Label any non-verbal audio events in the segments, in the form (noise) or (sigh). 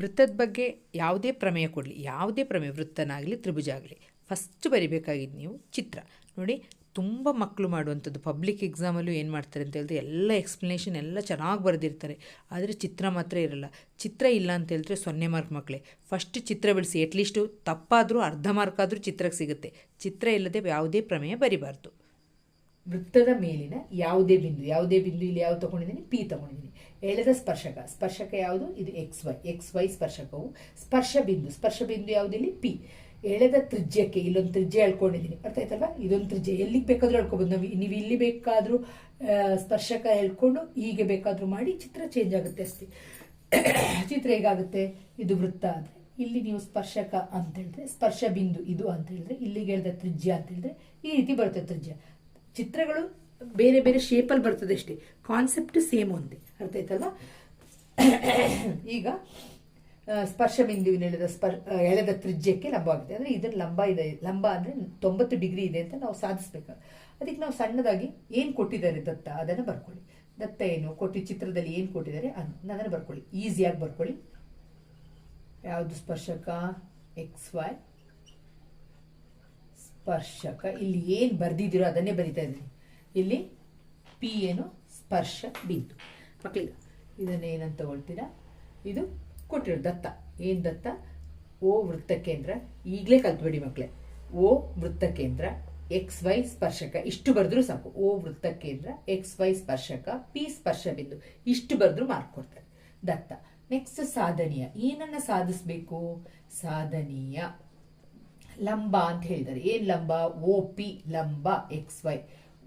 ವೃತ್ತದ ಬಗ್ಗೆ ಯಾವುದೇ ಪ್ರಮೇಯ ಕೊಡಲಿ, ಯಾವುದೇ ಪ್ರಮೇಯ, ವೃತ್ತನಾಗಲಿ ತ್ರಿಭುಜ ಆಗಲಿ ಫಸ್ಟ್ ಬರಿಬೇಕಾಗಿದ್ದು ನೀವು ಚಿತ್ರ. ನೋಡಿ, ತುಂಬ ಮಕ್ಕಳು ಮಾಡುವಂಥದ್ದು. ಪಬ್ಲಿಕ್ ಎಕ್ಸಾಮಲ್ಲೂ ಏನು ಮಾಡ್ತಾರೆ ಅಂತ ಹೇಳಿದ್ರೆ ಎಲ್ಲ ಎಕ್ಸ್ಪ್ಲನೇಷನ್ ಎಲ್ಲ ಚೆನ್ನಾಗಿ ಬರೆದಿರ್ತಾರೆ. ಆದರೆ ಚಿತ್ರ ಮಾತ್ರ ಇರಲ್ಲ. ಚಿತ್ರ ಇಲ್ಲ ಅಂತ ಹೇಳಿದ್ರೆ ಸೊನ್ನೆ ಮಾರ್ಕ್ ಮಕ್ಕಳೇ ಫಸ್ಟ್ ಚಿತ್ರ ಬಿಡಿಸಿ. ಅಟ್ಲೀಸ್ಟು ತಪ್ಪಾದರೂ, ಅರ್ಧ ಮಾರ್ಕ್ ಆದರೂ ಚಿತ್ರಕ್ಕೆ ಸಿಗುತ್ತೆ. ಚಿತ್ರ ಇಲ್ಲದೆ ಯಾವುದೇ ಪ್ರಮೇಯ ಬರಿಬಾರ್ದು. ವೃತ್ತದ ಮೇಲಿನ ಯಾವುದೇ ಬಿಂದು ಯಾವುದೇ ಬಿಂದು ಇಲ್ಲಿ ಯಾವ್ದು ತಗೊಂಡಿದ್ದೀನಿ? ಪಿ ತಗೊಂಡಿದ್ದೀನಿ. ಎಳೆದ ಸ್ಪರ್ಶಕ. ಸ್ಪರ್ಶಕ ಯಾವುದು? ಇದು ಎಕ್ಸ್ ವೈ ಎಕ್ಸ್ ವೈ ಸ್ಪರ್ಶಕವು ಸ್ಪರ್ಶ ಬಿಂದು. ಸ್ಪರ್ಶ ಬಿಂದು ಯಾವುದಿಲ್ಲಿ ಪಿ ಎಳೆದ ತ್ರಿಜ್ಯಕ್ಕೆ, ಇಲ್ಲೊಂದು ತ್ರಿಜ್ಯ ಹೇಳ್ಕೊಂಡಿದ್ದೀನಿ ಅರ್ಥ ಆಯ್ತಲ್ವಾ? ಇದೊಂದು ತ್ರಿಜ್ಯ. ಎಲ್ಲಿಗೆ ಬೇಕಾದರೂ ಹೇಳ್ಕೊಬೋದು ನಾವು ನೀವು ಇಲ್ಲಿ ಬೇಕಾದರೂ ಸ್ಪರ್ಶಕ ಹೇಳ್ಕೊಂಡು ಹೀಗೆ ಬೇಕಾದರೂ ಮಾಡಿ ಚಿತ್ರ ಚೇಂಜ್ ಆಗುತ್ತೆ ಅಷ್ಟೇ. (coughs) ಚಿತ್ರ ಹೇಗಾಗುತ್ತೆ? ಇದು ವೃತ್ತ ಆದರೆ. ಇಲ್ಲಿ ನೀವು ಸ್ಪರ್ಶಕ ಅಂತ ಹೇಳಿದ್ರೆ, ಸ್ಪರ್ಶ ಬಿಂದು ಇದು ಅಂತ ಹೇಳಿದ್ರೆ, ಇಲ್ಲಿಗೆ ಹೇಳಿದ ತ್ರಿಜ್ಯ ಅಂತ ಹೇಳಿದ್ರೆ ಈ ರೀತಿ ಬರುತ್ತೆ ತ್ರಿಜ್ಯ. ಚಿತ್ರಗಳು ಬೇರೆ ಬೇರೆ ಶೇಪಲ್ಲಿ ಬರ್ತದೆ ಅಷ್ಟೇ. ಕಾನ್ಸೆಪ್ಟ್ ಸೇಮ್ ಒಂದೇ. ಅರ್ಥ ಆಯ್ತಲ್ಲ (coughs) ಈಗ ಸ್ಪರ್ಶ ಬಿಂದುವಿನ ಎಳೆದ ಸ್ಪರ್ ಎಳೆದ ತ್ರಿಜ್ಯಕ್ಕೆ ಲಂಬವಾಗಿದೆ. ಅಂದರೆ ಇದರ ಲಂಬ ಇದೆ. ಲಂಬ ಅಂದರೆ ತೊಂಬತ್ತು ಡಿಗ್ರಿ ಇದೆ ಅಂತ ನಾವು ಸಾಧಿಸ್ಬೇಕು. ಅದಕ್ಕೆ ನಾವು ಸಣ್ಣದಾಗಿ ಏನು ಕೊಟ್ಟಿದ್ದಾರೆ ದತ್ತ? ಅದನ್ನು ಬರ್ಕೊಳ್ಳಿ. ದತ್ತ ಏನು? ಕೊಟ್ಟಿ ಚಿತ್ರದಲ್ಲಿ ಏನು ಕೊಟ್ಟಿದ್ದಾರೆ? ಅದನ್ನು ಬರ್ಕೊಳ್ಳಿ. ಈಸಿಯಾಗಿ ಬರ್ಕೊಳ್ಳಿ. ಯಾವುದು ಸ್ಪರ್ಶಕ? ಎಕ್ಸ್ ವೈ ಸ್ಪರ್ಶಕ. ಇಲ್ಲಿ ಏನು ಬರೆದಿದ್ದೀರೋ ಅದನ್ನೇ ಬರಿತಾ ಇದ್ದೀನಿ. ಇಲ್ಲಿ ಪಿ ಏನು? ಸ್ಪರ್ಶ ಬಿಂದು. ಮಕ್ಕಳಿಗೆ ಇದನ್ನು ಏನಂತ ತಗೊಳ್ತೀರಾ? ಇದು ಕೊಟ್ಟಿರೋ ದತ್ತ. ಏನು ದತ್ತ? ಓ ವೃತ್ತ ಕೇಂದ್ರ ಈಗಲೇ ಕಲ್ತ್ಬೇಡಿ ಮಕ್ಕಳೇ ಓ ವೃತ್ತ ಕೇಂದ್ರ ಎಕ್ಸ್ ವೈ ಸ್ಪರ್ಶಕ. ಇಷ್ಟು ಬರೆದ್ರೂ ಸಾಕು. ಓ ವೃತ್ತ ಕೇಂದ್ರ ಎಕ್ಸ್ ವೈ ಸ್ಪರ್ಶಕ, ಪಿ ಸ್ಪರ್ಶ ಬಿಂದು. ಇಷ್ಟು ಬರೆದ್ರೂ ಮಾರ್ಕ್ ಕೊಡ್ತಾರೆ. ದತ್ತ. ನೆಕ್ಸ್ಟ್ ಸಾಧನೀಯ. ಏನನ್ನ ಸಾಧಿಸಬೇಕು? ಸಾಧನೀಯ. ಲಂಬ ಅಂತ ಹೇಳಿದ್ದಾರೆ. ಏನ್ ಲಂಬ? ಓ ಪಿ ಲಂಬ, ಎಕ್ಸ್ ವೈ.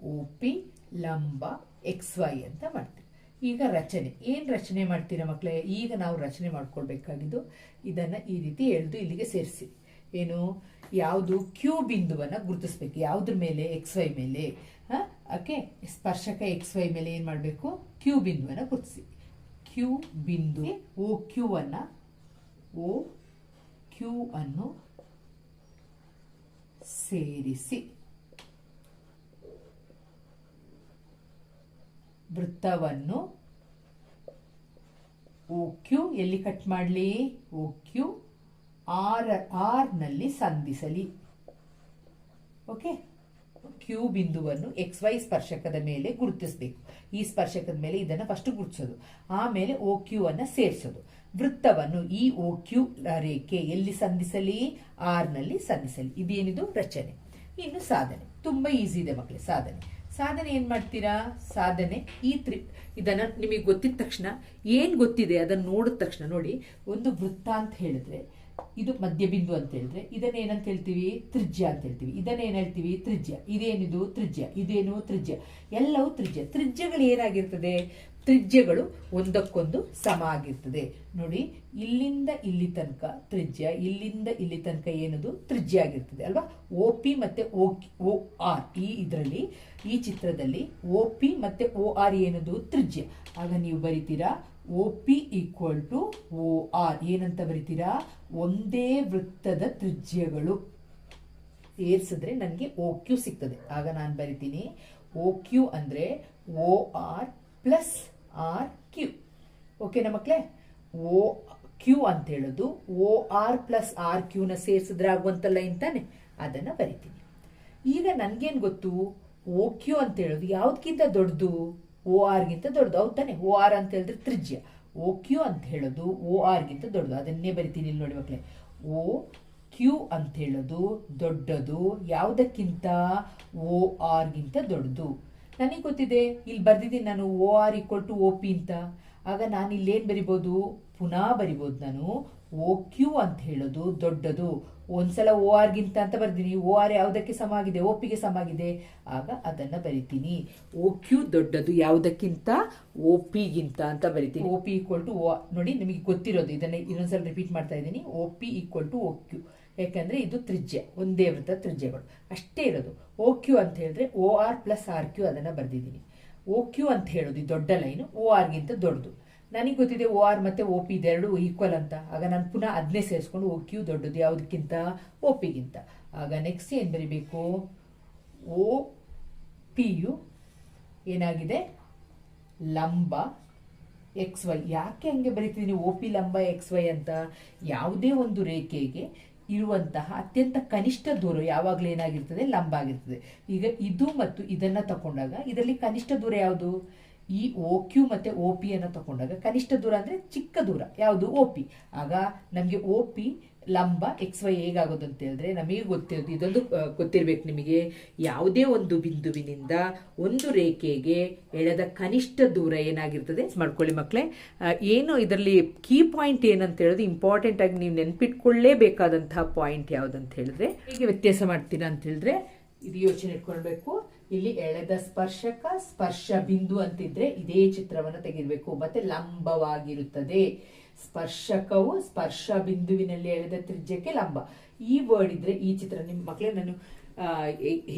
ಓ ಪಿ ಲಂಬ ಎಕ್ಸ್ ವೈ ಅಂತ ಮಾಡ್ತೀವಿ. ಈಗ ರಚನೆ. ಏನು ರಚನೆ ಮಾಡ್ತೀರಾ ಮಕ್ಕಳೇ ಈಗ ನಾವು ರಚನೆ ಮಾಡ್ಕೊಳ್ಬೇಕಾಗಿದ್ದು ಇದನ್ನ ಈ ರೀತಿ ಎಳೆದು ಇಲ್ಲಿಗೆ ಸೇರಿಸಿ. ಏನು? ಯಾವುದು ಕ್ಯೂ ಬಿಂದುವನ್ನು ಗುರುತಿಸ್ಬೇಕು. ಯಾವುದ್ರ ಮೇಲೆ? ಎಕ್ಸ್ ವೈ ಮೇಲೆ. ಓಕೆ? ಸ್ಪರ್ಶಕ ಎಕ್ಸ್ ವೈ ಮೇಲೆ ಏನು ಮಾಡಬೇಕು? ಕ್ಯೂ ಬಿಂದುವನ್ನು ಗುರುತಿಸಿ. ಕ್ಯೂ ಬಿಂದು ಓ ಕ್ಯೂ ಅನ್ನು ಓ ಕ್ಯೂ ಅನ್ನು ಸೇರಿಸಿ. ವೃತ್ತವನ್ನು ಓ ಕ್ಯೂ ಎಲ್ಲಿ ಕಟ್ ಮಾಡಲಿ? ಓ ಕ್ಯೂ ಆರ್, ಆರ್ನಲ್ಲಿ ಸಂಧಿಸಲಿ. ಓಕೆ? ಕ್ಯೂ ಬಿಂದುವನ್ನು ಎಕ್ಸ್ ವೈ ಸ್ಪರ್ಶಕದ ಮೇಲೆ ಗುರುತಿಸಬೇಕು. ಈ ಸ್ಪರ್ಶಕದ ಮೇಲೆ ಇದನ್ನು ಫಸ್ಟ್ ಗುರುತಿಸೋದು. ಆಮೇಲೆ ಓ ಕ್ಯೂ ಅನ್ನು ಸೇರಿಸೋದು. ವೃತ್ತವನ್ನು ಈ ಓ ಕ್ಯೂ ರೇಖೆ ಎಲ್ಲಿ ಸಂಧಿಸಲಿ? ಆರ್ನಲ್ಲಿ ಸಂಧಿಸಲಿ. ಇದೇನಿದು? ರಚನೆ. ಇನ್ನು ಸಾಧನೆ. ತುಂಬ ಈಸಿ ಇದೆ ಮಕ್ಕಳೇ ಸಾಧನೆ. ಸಾಧನೆ ಏನ್ ಮಾಡ್ತೀರಾ? ಸಾಧನೆ ಈ ತ್ರಿ ಇದನ್ನ ನಿಮಗೆ ಗೊತ್ತಿದ ತಕ್ಷಣ, ಏನ್ ಗೊತ್ತಿದೆ ಅದನ್ನ ನೋಡಿದ ತಕ್ಷಣ ನೋಡಿ, ಒಂದು ವೃತ್ತ ಅಂತ ಹೇಳಿದ್ರೆ, ಇದು ಮಧ್ಯಬಿಂದು ಅಂತ ಹೇಳಿದ್ರೆ, ಇದನ್ನ ಏನಂತ ಹೇಳ್ತೀವಿ? ತ್ರಿಜ್ಯ ಅಂತ ಹೇಳ್ತೀವಿ. ಇದನ್ನ ಏನ್ ಹೇಳ್ತೀವಿ? ತ್ರಿಜ್ಯ. ಇದೇನಿದು? ತ್ರಿಜ್ಯ. ಇದೇನು? ತ್ರಿಜ್ಯ. ಎಲ್ಲವೂ ತ್ರಿಜ್ಯ. ತ್ರಿಜ್ಯಗಳು ಏನಾಗಿರ್ತದೆ? ತ್ರಿಜ್ಯಗಳು ಒಂದಕ್ಕೊಂದು ಸಮ ಆಗಿರ್ತದೆ. ನೋಡಿ, ಇಲ್ಲಿಂದ ಇಲ್ಲಿ ತನಕ ತ್ರಿಜ್ಯ, ಇಲ್ಲಿಂದ ಇಲ್ಲಿ ತನಕ ಏನದು? ತ್ರಿಜ್ಯ ಆಗಿರ್ತದೆ, ಅಲ್ವಾ? ಓ ಪಿ ಮತ್ತೆ ಓ ಓ ಆರ್ ಈ ಇದರಲ್ಲಿ, ಈ ಚಿತ್ರದಲ್ಲಿ ಓ ಪಿ ಮತ್ತೆ ಓ ಆರ್ ಏನದು? ತ್ರಿಜ್ಯ. ಆಗ ನೀವು ಬರಿತೀರಾ O P equal to O R ಏನಂತ ಬರಿತೀರಾ? ಒಂದೇ ವೃತ್ತದ ತ್ರಿಜ್ಯಗಳು. ಸೇರಿಸಿದ್ರೆ ನನಗೆ ಓ ಕ್ಯೂ ಸಿಗ್ತದೆ. ಆಗ ನಾನು ಬರಿತೀನಿ ಓ ಕ್ಯೂ ಅಂದರೆ O R plus R Q ಓಕೆನಾ ಮಕ್ಕಳೇ ಓ ಕ್ಯೂ ಅಂತ ಹೇಳೋದು ಓ ಆರ್ ಪ್ಲಸ್ ಆರ್ ಕ್ಯೂನ ಸೇರಿಸಿದ್ರೆ ಆಗುವಂತ ಲೈನ್ ತಾನೆ ಅದನ್ನ ಬರಿತೀನಿ. ಈಗ ನನಗೇನು ಗೊತ್ತು? ಓ ಕ್ಯೂ ಅಂತ ಹೇಳೋದು ಯಾವುದಕ್ಕಿಂತ ದೊಡ್ಡದು? ಓ ಆರ್ಗಿಂತ ದೊಡ್ಡದು ಹೌದು ತಾನೆ ಓ ಆರ್ ಅಂತ ಹೇಳಿದ್ರೆ ತ್ರಿಜ್ಯ. ಓ ಕ್ಯೂ ಅಂತ ಹೇಳೋದು ಓ ಆರ್ಗಿಂತ ದೊಡ್ಡದು. ಅದನ್ನೇ ಬರಿತೀನಿ ಇಲ್ಲಿ ನೋಡಿ ಮಕ್ಕಳೇ ಓ ಕ್ಯೂ ಅಂತ ಹೇಳೋದು ದೊಡ್ಡದು ಯಾವುದಕ್ಕಿಂತ? ಓ ಆರ್ಗಿಂತ ದೊಡ್ಡದು. ನನಗೆ ಗೊತ್ತಿದೆ, ಇಲ್ಲಿ ಬರೆದಿದ್ದೀನಿ ನಾನು O R equal to O P ಅಂತ. ಆಗ ನಾನು ಇಲ್ಲೇನು ಬರಿಬೋದು? ಪುನಃ ಬರಿಬೋದು ನಾನು ಓ ಕ್ಯೂ ಅಂತ ಹೇಳೋದು ದೊಡ್ಡದು. ಒಂದ್ಸಲ ಓ ಆರ್ಗಿಂತ ಅಂತ ಬರ್ತೀನಿ ಓ ಆರ್ ಯಾವುದಕ್ಕೆ ಸಮ ಆಗಿದೆ? ಓ ಪಿಗೆ ಸಮ ಆಗಿದೆ. ಆಗ ಅದನ್ನ ಬರಿತೀನಿ. ಓ ಕ್ಯೂ ದೊಡ್ಡದು ಯಾವುದಕ್ಕಿಂತ? ಓ ಪಿಗಿಂತ ಅಂತ ಬರಿತೀನಿ. O P equal to O ನೋಡಿ, ನಿಮಗೆ ಗೊತ್ತಿರೋದು, ಇದನ್ನ ಇನ್ನೊಂದ್ಸಲ ರಿಪೀಟ್ ಮಾಡ್ತಾ ಇದ್ದೀನಿ. O P equal to O Q ಯಾಕಂದ್ರೆ ಇದು ತ್ರಿಜ್ಯ, ಒಂದೇ ವೃತ್ತ ತ್ರಿಜ್ಯಗಳು. ಅಷ್ಟೇ ಇರೋದು. ಓ ಕ್ಯೂ ಅಂತ ಹೇಳಿದ್ರೆ O R plus R Q ಅದನ್ನು ಬರೆದಿದ್ದೀನಿ. ಓ ಕ್ಯೂ ಅಂತ ಹೇಳೋದು ಈ ದೊಡ್ಡ ಲೈನ್ ಓ ಆರ್ಗಿಂತ ದೊಡ್ಡದು. ನನಗೆ ಗೊತ್ತಿದೆ ಓ ಆರ್ ಮತ್ತು ಓ ಪಿ ಇದೆರಡು ಈಕ್ವಲ್ ಅಂತ. ಆಗ ನಾನು ಪುನಃ ಅದನ್ನೇ ಸೇರಿಸ್ಕೊಂಡು ಓ ಕ್ಯೂ ದೊಡ್ಡದು ಯಾವುದಕ್ಕಿಂತ ಓ ಪಿಗಿಂತ ಆಗ ನೆಕ್ಸ್ಟ್ ಏನು ಬರಿಬೇಕು? ಓ ಪಿ ಯು ಏನಾಗಿದೆ? ಲಂಬ ಎಕ್ಸ್ ವೈ ಯಾಕೆ ಹಂಗೆ ಬರಿತಿದ್ದೀನಿ ಓ ಪಿ ಲಂಬ ಎಕ್ಸ್ ವೈ ಅಂತ. ಯಾವುದೇ ಒಂದು ರೇಖೆಗೆ ಇರುವಂತಹ ಅತ್ಯಂತ ಕನಿಷ್ಠ ದೂರ ಯಾವಾಗಲೂ ಏನಾಗಿರ್ತದೆ? ಲಂಬ ಆಗಿರ್ತದೆ. ಈಗ ಇದು ಮತ್ತು ಇದನ್ನ ತಗೊಂಡಾಗ ಇದರಲ್ಲಿ ಕನಿಷ್ಠ ದೂರ ಯಾವುದು? ಈ ಓ ಕ್ಯೂ ಮತ್ತೆ ಒ ಪಿ ತಗೊಂಡಾಗ ಕನಿಷ್ಠ ದೂರ ಅಂದ್ರೆ ಚಿಕ್ಕ ದೂರ. ಯಾವುದು? ಒ ಪಿ ಆಗ ನಮಗೆ ಒ ಪಿ ಲಂಬ ಎಕ್ಸ್ ವೈ ಹೇಗಾಗೋದು ಅಂತ ಹೇಳಿದ್ರೆ ನಮಗೆ ಗೊತ್ತಿರೋದು, ಇದೊಂದು ಗೊತ್ತಿರಬೇಕು ನಿಮಗೆ. ಯಾವುದೇ ಒಂದು ಬಿಂದುವಿನಿಂದ ಒಂದು ರೇಖೆಗೆ ಎಳೆದ ಕನಿಷ್ಠ ದೂರ ಏನಾಗಿರ್ತದೆ? ಮಾಡ್ಕೊಳ್ಳಿ ಮಕ್ಕಳೇ. ಏನು ಇದರಲ್ಲಿ ಕೀ ಪಾಯಿಂಟ್ ಏನಂತ ಹೇಳೋದು ಇಂಪಾರ್ಟೆಂಟ್ ಆಗಿ ನೀವು ನೆನ್ಪಿಟ್ಕೊಳ್ಳೇಬೇಕಾದಂತಹ ಪಾಯಿಂಟ್ ಯಾವುದಂತ ಹೇಳಿದ್ರೆ, ಹೇಗೆ ವ್ಯತ್ಯಾಸ ಮಾಡ್ತೀರಾ ಅಂತ ಹೇಳಿದ್ರೆ, ಇದು ಯೋಚನೆ ಇಟ್ಕೊಳ್ಬೇಕು. ಇಲ್ಲಿ ಎಳೆದ ಸ್ಪರ್ಶಕ, ಸ್ಪರ್ಶ ಬಿಂದು ಅಂತಿದ್ರೆ ಇದೇ ಚಿತ್ರವನ್ನು ತೆಗಿರ್ಬೇಕು ಮತ್ತೆ ಲಂಬವಾಗಿರುತ್ತದೆ. ಸ್ಪರ್ಶಕವು ಸ್ಪರ್ಶ ಬಿಂದುವಿನಲ್ಲಿ ಎಳೆದ ತ್ರಿಜ್ಯಕ್ಕೆ ಲಂಬ. ಈ ವರ್ಡ್ ಇದ್ರೆ ಈ ಚಿತ್ರ ನಿಮ್ಮ ಮಕ್ಕಳೇ ನಾನು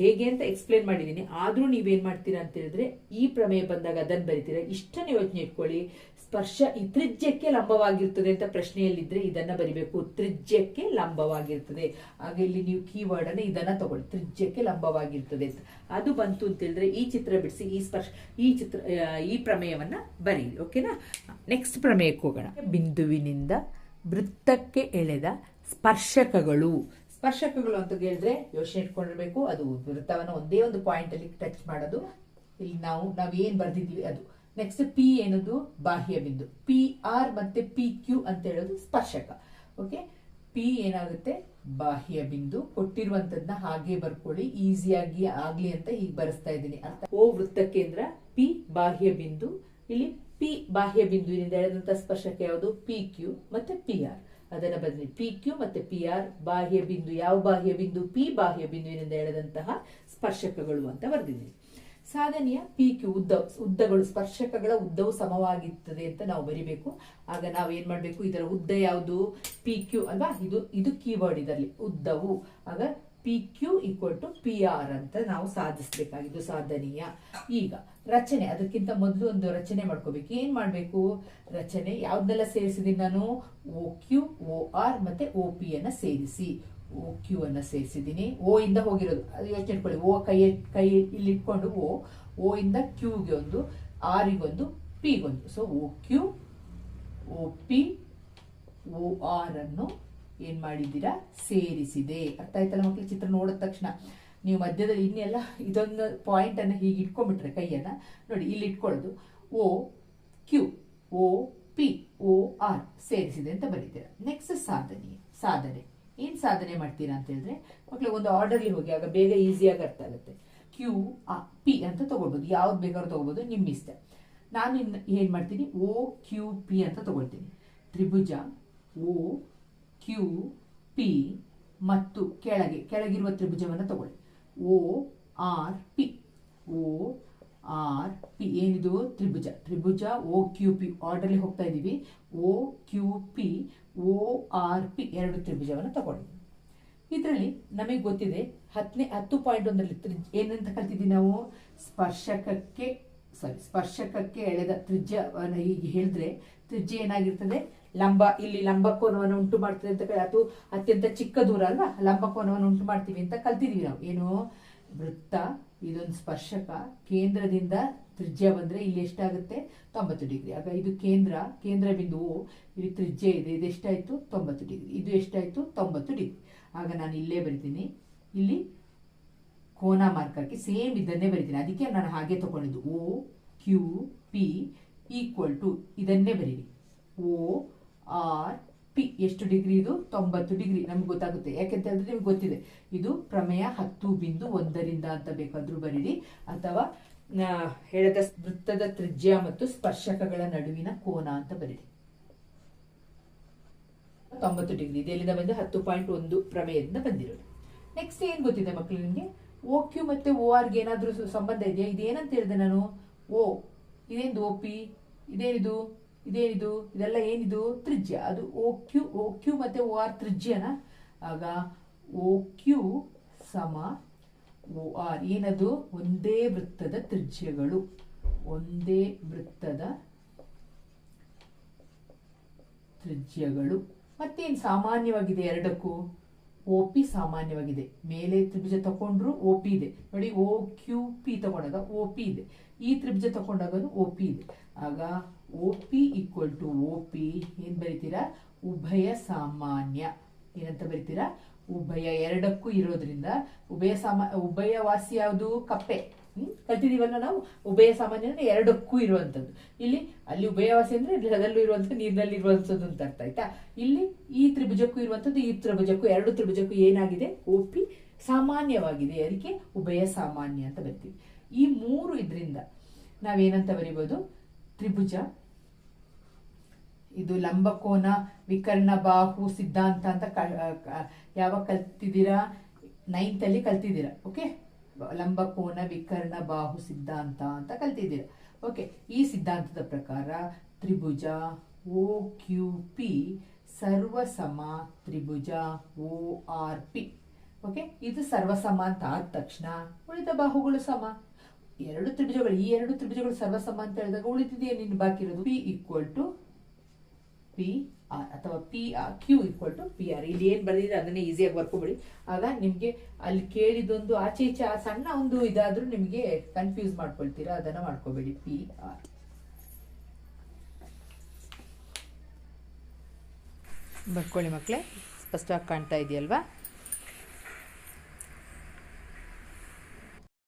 ಹೇಗೆ ಅಂತ ಎಕ್ಸ್ಪ್ಲೇನ್ ಮಾಡಿದ್ದೀನಿ ಆದರೂ ನೀವೇನು ಮಾಡ್ತೀರಾ ಅಂತ ಹೇಳಿದ್ರೆ ಈ ಪ್ರಮೇಯ ಬಂದಾಗ ಅದನ್ನ ಬರಿತೀರಾ. ಇಷ್ಟನ್ನು ಯೋಚನೆ ಇಟ್ಕೊಳ್ಳಿ. ಸ್ಪರ್ಶ ಈ ತ್ರಿಜ್ಯಕ್ಕೆ ಲಂಬವಾಗಿರ್ತದೆ ಅಂತ ಪ್ರಶ್ನೆಯಲ್ಲಿದ್ರೆ ಇದನ್ನ ಬರಿಬೇಕು. ತ್ರಿಜ್ಯಕ್ಕೆ ಲಂಬವಾಗಿರ್ತದೆ. ಹಾಗೆ ಇಲ್ಲಿ ನೀವು ಕೀವರ್ಡ್ ಅನ್ನ ಇದನ್ನ ತಗೊಳ್ಳಿ. ತ್ರಿಜ್ಯಕ್ಕೆ ಲಂಬವಾಗಿರ್ತದೆ ಅಂತ. ಅದು ಬಂತು ಅಂತ ಹೇಳಿದ್ರೆ ಈ ಚಿತ್ರ ಬಿಡಿಸಿ, ಈ ಸ್ಪರ್ಶ, ಈ ಚಿತ್ರ ಈ ಪ್ರಮೇಯವನ್ನ ಬರೀರಿ ಓಕೆನಾ? ನೆಕ್ಸ್ಟ್ ಪ್ರಮೇಯಕ್ಕೆ ಹೋಗೋಣ. ಬಿಂದುವಿನಿಂದ ವೃತ್ತಕ್ಕೆ ಎಳೆದ ಸ್ಪರ್ಶಕಗಳು. ಸ್ಪರ್ಶಕಗಳು ಅಂತ ಹೇಳಿದ್ರೆ ಯೋಚನೆ ಇಟ್ಕೊಂಡಿರ್ಬೇಕು. ಅದು ವೃತ್ತವನ್ನು ಒಂದೇ ಒಂದು ಪಾಯಿಂಟ್ ಅಲ್ಲಿ ಟಚ್ ಮಾಡೋದು. ಇಲ್ಲಿ ನಾವು ನಾವ್ ಏನ್ ಬರ್ದಿದೀವಿ ಅದು. ನೆಕ್ಸ್ಟ್ ಪಿ ಏನದು? ಬಾಹ್ಯ ಬಿಂದು ಪಿ ಆರ್ ಮತ್ತೆ ಪಿ ಕ್ಯೂ ಅಂತ ಹೇಳೋದು ಸ್ಪರ್ಶಕ. ಓಕೆ ಪಿ ಏನಾಗುತ್ತೆ? ಬಾಹ್ಯ ಬಿಂದು ಕೊಟ್ಟಿರುವಂತದ್ನ ಹಾಗೆ ಬರ್ಕೊಳ್ಳಿ. ಈಸಿಯಾಗಿ ಆಗ್ಲಿ ಅಂತ ಹೀಗೆ ಬರೆಸ್ತಾ ಇದ್ದೀನಿ. ಅಂತ ಓ, ವೃತ್ತ ಕೇಂದ್ರ. ಪಿ ಬಾಹ್ಯ ಬಿಂದು ಇಲ್ಲಿ ಪಿ ಬಾಹ್ಯ ಬಿಂದುವಿನಿಂದ ಎಳೆದಂತ ಸ್ಪರ್ಶಕ ಯಾವುದು? ಪಿ ಕ್ಯೂ ಮತ್ತೆ ಪಿ ಆರ್ ಅದನ್ನ ಬದಲಿ ಪಿ ಕ್ಯೂ ಮತ್ತೆ ಪಿ ಆರ್ ಬಾಹ್ಯ ಬಿಂದು ಯಾವ ಬಾಹ್ಯ ಬಿಂದು ಪಿ ಬಾಹ್ಯ ಬಿಂದುವಿನಿಂದ ಎಳೆದಂತಹ ಸ್ಪರ್ಶಕಗಳು ಅಂತ ಬರೆದಿದ್ದೀನಿ. ಸಾಧನೆಯ ಕ್ಯೂ ಉದ್ದ, ಉದ್ದಗಳು, ಸ್ಪರ್ಶಕಗಳ ಉದ್ದವು ಸಮವಾಗಿರ್ತದೆ ಅಂತ ನಾವು ಬರಿಬೇಕು. ಆಗ ನಾವು ಏನ್ ಮಾಡ್ಬೇಕು? ಇದರ ಉದ್ದ ಯಾವುದು? ಪಿ ಕ್ಯೂ ಅಲ್ವಾ? ಇದು ಇದು ಕೀವರ್ಡ್ ಇದರಲ್ಲಿ. ಉದ್ದವು. ಆಗ P Q equal to P R ಅಂತ ನಾವು ಸಾಧಿಸಬೇಕಾಗಿದ್ದು ಸಾಧನೀಯ. ಈಗ ರಚನೆ, ಅದಕ್ಕಿಂತ ಮೊದಲು ಒಂದು ರಚನೆ ಮಾಡ್ಕೋಬೇಕು. ಏನ್ ಮಾಡ್ಬೇಕು? ರಚನೆ ಯಾವ್ದನ್ನೆಲ್ಲ ಸೇರಿಸಿದೀನಿ ನಾನು? ಓ ಕ್ಯೂ ಓ ಆರ್ ಮತ್ತೆ ಒ ಪಿ ಅನ್ನ ಸೇರಿಸಿ. ಓ ಕ್ಯೂ ಅನ್ನು ಸೇರಿಸಿದ್ದೀನಿ. ಓ ಇಂದ ಹೋಗಿರೋದು. ಅದು ಯೋಚನೆ ಇಟ್ಕೊಳ್ಳಿ. ಓ ಕೈ ಕೈ ಇಲ್ಲಿ ಇಟ್ಕೊಂಡು ಓ ಓ ಇಂದ ಕ್ಯೂಗೆ ಒಂದು ಆರಿಗೊಂದು ಪಿಗೊಂದು so O Q, O P, O R ಅನ್ನು ಏನು ಮಾಡಿದ್ದೀರಾ? ಸೇರಿಸಿದೆ. ಅರ್ಥ ಆಯ್ತಲ್ಲ ಮಕ್ಕಳು ಚಿತ್ರ ನೋಡಿದ ತಕ್ಷಣ. ನೀವು ಮಧ್ಯದಲ್ಲಿ ಇನ್ನೆಲ್ಲ ಇದೊಂದು ಪಾಯಿಂಟ್ ಅನ್ನ ಹೀಗೆ ಇಟ್ಕೊಂಡ್ಬಿಟ್ರೆ ಕೈಯನ್ನು. ನೋಡಿ, ಇಲ್ಲಿ ಇಟ್ಕೊಳ್ಳೋದು. O Q, O P, O R ಸೇರಿಸಿದೆ ಅಂತ ಬರೀತೀರ. ನೆಕ್ಸ್ಟ್ ಸಾಧನೆ ಸಾಧನೆ. ಏನ್ ಸಾಧನೆ ಮಾಡ್ತೀರಾ ಅಂತ ಹೇಳಿದ್ರೆ ಮಕ್ಕಳು ಒಂದು ಆರ್ಡರ್ಲಿ ಹೋಗಿ, ಆಗ ಬೇಗ ಈಸಿಯಾಗಿ ಅರ್ಥ ಆಗುತ್ತೆ. ಕ್ಯೂ ಆ ಪಿ ಅಂತ ತಗೊಳ್ಬೋದು. ಯಾವ್ದು ಬೇಕಾದ್ರೂ ತಗೋಬಹುದು ನಿಮ್ಮ ಇಷ್ಟ. ನಾನು ಏನ್ ಮಾಡ್ತೀನಿ? ಓ ಕ್ಯೂ ಪಿ ಅಂತ ತಗೊಳ್ತೀನಿ. ತ್ರಿಭುಜ ಓ ಕ್ಯೂ ಪಿ ಮತ್ತು ಕೆಳಗೆ, ಕೆಳಗಿರುವ ತ್ರಿಭುಜವನ್ನು ತಗೊಳ್ಳಿ. O R P O R P ಏನಿದು? ತ್ರಿಭುಜ. ತ್ರಿಭುಜ ಓ ಕ್ಯೂ ಪಿ ಆರ್ಡರ್ಲಿ ಹೋಗ್ತಾ ಇದ್ದೀವಿ O Q P O R P ಎರಡು ತ್ರಿಭುಜವನ್ನು ತಗೊಳ್ಳಿ. ಇದರಲ್ಲಿ ನಮಗೆ ಗೊತ್ತಿದೆ ಹತ್ತನೇ ಹತ್ತು ಪಾಯಿಂಟ್ ಒಂದರಲ್ಲಿ ತ್ರಿಜ್ ಏನಂತ ಕಲ್ತಿದ್ದೀವಿ ನಾವು? ಸ್ಪರ್ಶಕಕ್ಕೆ ಸಾರಿ ಸ್ಪರ್ಶಕಕ್ಕೆ ಎಳೆದ ತ್ರಿಜ್ಯವನ್ನು ಹೀಗೆ ಹೇಳಿದ್ರೆ, ತ್ರಿಜ್ಯ ಏನಾಗಿರ್ತದೆ? ಲಂಬ, ಇಲ್ಲಿ ಲಂಬಕೋನವನ್ನು ಉಂಟು ಮಾಡ್ತದೆ ಅಂತ ಕೇಳಿ ಅದು ಅತ್ಯಂತ ಚಿಕ್ಕ ದೂರ ಅಲ್ವಾ? ಲಂಬಕೋನವನ್ನು ಉಂಟು ಮಾಡ್ತೀವಿ ಅಂತ ಕಲ್ತಿದ್ದೀವಿ ನಾವು. ಏನು? ವೃತ್ತ ಇದೊಂದು ಸ್ಪರ್ಶಕ. ಕೇಂದ್ರದಿಂದ ತ್ರಿಜ್ಯ ಬಂದ್ರೆ ಇಲ್ಲಿ ಎಷ್ಟಾಗುತ್ತೆ? ತೊಂಬತ್ತು ಡಿಗ್ರಿ. ಆಗ ಇದು ಕೇಂದ್ರ ಕೇಂದ್ರ ಬಿಂದು O, ಇಲ್ಲಿ ತ್ರಿಜ್ಯ ಇದೆ. ಇದು ಎಷ್ಟಾಯಿತು? ತೊಂಬತ್ತು ಡಿಗ್ರಿ. ಇದು ಎಷ್ಟಾಯಿತು? ತೊಂಬತ್ತು ಡಿಗ್ರಿ. ಆಗ ನಾನು ಇಲ್ಲೇ ಬರಿತೀನಿ. ಇಲ್ಲಿ ಕೋನ ಮಾರ್ಕಕ್ಕೆ ಸೇಮ್ ಇದನ್ನೇ ಬರಿತೀನಿ. ಅದಕ್ಕೆ ನಾನು ಹಾಗೆ ತಗೊಂಡಿದ್ದು. O Q P equal to ಇದನ್ನೇ ಬರೀರಿ. ಓ ಆರ್ ಪಿ ಎಷ್ಟು ಡಿಗ್ರಿ ಇದು? ತೊಂಬತ್ತು ಡಿಗ್ರಿ. ನಮ್ಗೆ ಗೊತ್ತಾಗುತ್ತೆ. ಯಾಕೆಂತ ಹೇಳಿದ್ರೆ ನಿಮ್ಗೆ ಗೊತ್ತಿದೆ. ಇದು ಪ್ರಮೇಯ ಹತ್ತು ಬಿಂದು ಒಂದರಿಂದ ಅಂತ ಬೇಕಾದ್ರೂ ಬರೀರಿ. ಅಥವಾ ಹೇಳದ ವೃತ್ತದ ತ್ರಿಜ್ಯ ಮತ್ತು ಸ್ಪರ್ಶಕಗಳ ನಡುವಿನ ಕೋನ ಅಂತ ಬರೀರಿ. ತೊಂಬತ್ತು ಡಿಗ್ರಿ. ಇದೆ ಎಲ್ಲಿಂದ ಬಂದು? ಹತ್ತು ಪಾಯಿಂಟ್ ಒಂದು ಪ್ರಮೇಯದಿಂದ ಬಂದಿರೋದು. ನೆಕ್ಸ್ಟ್ ಏನ್ ಗೊತ್ತಿದೆ ಮಕ್ಕಳು ನಿಮಗೆ? ಓ ಕ್ಯೂ ಮತ್ತೆ ಓ ಆರ್ಗೆ ಏನಾದ್ರೂ ಸಂಬಂಧ ಇದೆಯಾ? ಇದೇನಂತ ಹೇಳಿದೆ ನಾನು. ಓ ಇದೇನು ಓ ಪಿ ಇದೇನಿದು? ಇದೇನಿದು? ಇದೆಲ್ಲ ಏನಿದು? ತ್ರಿಜ್ಯ. ಅದು ಓ ಕ್ಯೂ ಓ ಕ್ಯೂ ಮತ್ತೆ ಓ ಆರ್ ತ್ರಿಜ್ಯನ? ಆಗ ಓ ಕ್ಯೂ ಸಮ ಓ ಆರ್ ಏನದು? ಒಂದೇ ವೃತ್ತದ ತ್ರಿಜ್ಯಗಳು. ಒಂದೇ ವೃತ್ತದ ತ್ರಿಜ್ಯಗಳು. ಮತ್ತೇನು ಸಾಮಾನ್ಯವಾಗಿದೆ ಎರಡಕ್ಕೂ? ಓ ಪಿ ಸಾಮಾನ್ಯವಾಗಿದೆ. ಮೇಲೆ ತ್ರಿಭುಜ ತಗೊಂಡ್ರು ಓ ಪಿ ಇದೆ. ನೋಡಿ ಓ ಕ್ಯೂ ಪಿ ತಗೊಂಡಾಗ ಓ ಪಿ ಇದೆ. ಈ ತ್ರಿಭುಜ ತಗೊಂಡಾಗ ಓ ಪಿ ಇದೆ. ಆಗ O P equal to O P ಏನು ಬರೀತೀರಾ? ಉಭಯ ಸಾಮಾನ್ಯ. ಏನಂತ ಬರೀತೀರಾ? ಉಭಯ ಎರಡಕ್ಕೂ ಇರೋದ್ರಿಂದ ಉಭಯ ಸಾಮಾ, ಉಭಯವಾಸಿ ಯಾವುದು? ಕಪ್ಪೆ. ಹ್ಮ್? ಕಲ್ತಿದೀವಲ್ಲ ನಾವು? ಉಭಯ ಸಾಮಾನ್ಯ ಅಂದ್ರೆ ಎರಡಕ್ಕೂ ಇರುವಂತದ್ದು. ಇಲ್ಲಿ ಅಲ್ಲಿ ಉಭಯವಾಸಿ ಅಂದ್ರೆ ನೆಲದಲ್ಲೂ ಇರುವಂತ, ನೀರಿನಲ್ಲಿ ಇರುವಂತದ್ದು ಅಂತ ಅರ್ಥ ಆಯ್ತಾ? ಇಲ್ಲಿ ಈ ತ್ರಿಭುಜಕ್ಕೂ ಇರುವಂತದ್ದು, ಈ ತ್ರಿಭುಜಕ್ಕೂ, ಎರಡು ತ್ರಿಭುಜಕ್ಕೂ ಏನಾಗಿದೆ? ಒಪಿ ಸಾಮಾನ್ಯವಾಗಿದೆ. ಅದಕ್ಕೆ ಉಭಯ ಸಾಮಾನ್ಯ ಅಂತ ಬರ್ತೀವಿ. ಈ ಮೂರು ಇದರಿಂದ ನಾವೇನಂತ ಬರಿಬೋದು? ತ್ರಿಭುಜ. ಇದು ಲಂಬಕೋನ, ವಿಕರ್ಣ, ಬಾಹು, ಸಿದ್ಧಾಂತ ಅಂತ ಯಾವಾಗ ಕಲ್ತಿದ್ದೀರಾ? ನೈನ್ತ್ ಅಲ್ಲಿ ಕಲ್ತಿದ್ದೀರಾ. ಓಕೆ ಲಂಬಕೋನ, ವಿಕರ್ಣ, ಬಾಹು, ಸಿದ್ಧಾಂತ ಅಂತ ಕಲ್ತಿದ್ದೀರಾ. ಓಕೆ ಈ ಸಿದ್ಧಾಂತದ ಪ್ರಕಾರ ತ್ರಿಭುಜ ಓ ಕ್ಯೂ ಪಿ, ಸರ್ವಸಮ ತ್ರಿಭುಜ ಓ ಆರ್ ಪಿ. ಓಕೆ ಇದು ಸರ್ವಸಮ ಅಂತ ಆದ ತಕ್ಷಣ ಉಳಿದ ಬಾಹುಗಳು ಸಮ. ಎರಡು ತ್ರಿಭುಜಗಳು, ಈ ಎರಡು ತ್ರಿಭುಜಗಳು ಸರ್ವಸಮ ಅಂತ ಹೇಳಿದಾಗ ಉಳಿದಿದೆಯೇ? ನಿನ್ನ ಬಾಕಿ ಇರೋದು P equal to P R ಅಥವಾ P R Q equal to P R ಇಲ್ಲಿ ಏನು ಬರೆದಿದೆ ಅದನ್ನೇ ಈಸಿಯಾಗಿ ಬರ್ಕೊಬಿಡಿ. ಆಗ ನಿಮಗೆ ಅಲ್ಲಿ ಕೇಳಿದೊಂದು ಆಚೆ ಈಚೆ ಆ ಸಣ್ಣ ಒಂದು ಇದಾದರೂ ನಿಮಗೆ ಕನ್ಫ್ಯೂಸ್ ಮಾಡ್ಕೊಳ್ತೀರಾ? ಅದನ್ನು ಮಾಡ್ಕೋಬೇಡಿ ಪಿ ಆರ್ ಬರ್ಕೊಳ್ಳಿ ಮಕ್ಕಳೇ, ಸ್ಪಷ್ಟವಾಗಿ ಕಾಣ್ತಾ ಇದೆಯಲ್ವಾ?